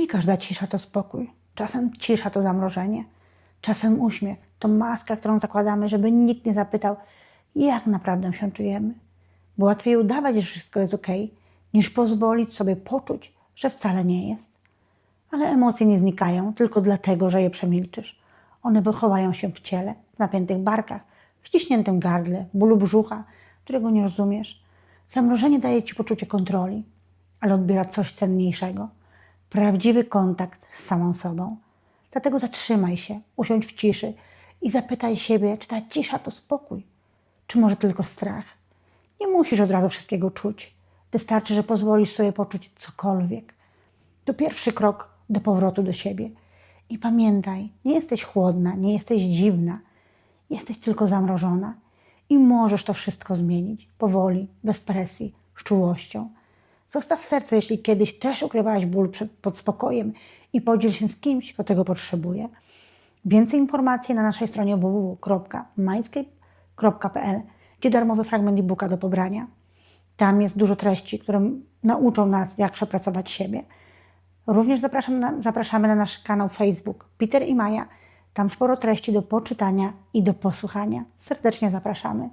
Nie każda cisza to spokój. Czasem cisza to zamrożenie. Czasem uśmiech to maska, którą zakładamy, żeby nikt nie zapytał, jak naprawdę się czujemy. Bo łatwiej udawać, że wszystko jest ok, niż pozwolić sobie poczuć, że wcale nie jest. Ale emocje nie znikają tylko dlatego, że je przemilczysz. One wychowają się w ciele, w napiętych barkach, w ściśniętym gardle, bólu brzucha, którego nie rozumiesz. Zamrożenie daje ci poczucie kontroli, ale odbiera coś cenniejszego prawdziwy kontakt z samą sobą. Dlatego zatrzymaj się, usiądź w ciszy i zapytaj siebie, czy ta cisza to spokój, czy może tylko strach. Nie musisz od razu wszystkiego czuć. Wystarczy, że pozwolisz sobie poczuć cokolwiek. To pierwszy krok do powrotu do siebie. I pamiętaj, nie jesteś chłodna, nie jesteś dziwna, jesteś tylko zamrożona i możesz to wszystko zmienić powoli, bez presji, z czułością. Zostaw serce, jeśli kiedyś też ukrywałaś ból przed, pod spokojem i podziel się z kimś, kto tego potrzebuje. Więcej informacji na naszej stronie www.mindscape.pl, gdzie darmowy fragment e-booka do pobrania. Tam jest dużo treści, które nauczą nas, jak przepracować siebie. Również na, zapraszamy na nasz kanał Facebook Peter i Maja. Tam sporo treści do poczytania i do posłuchania. Serdecznie zapraszamy.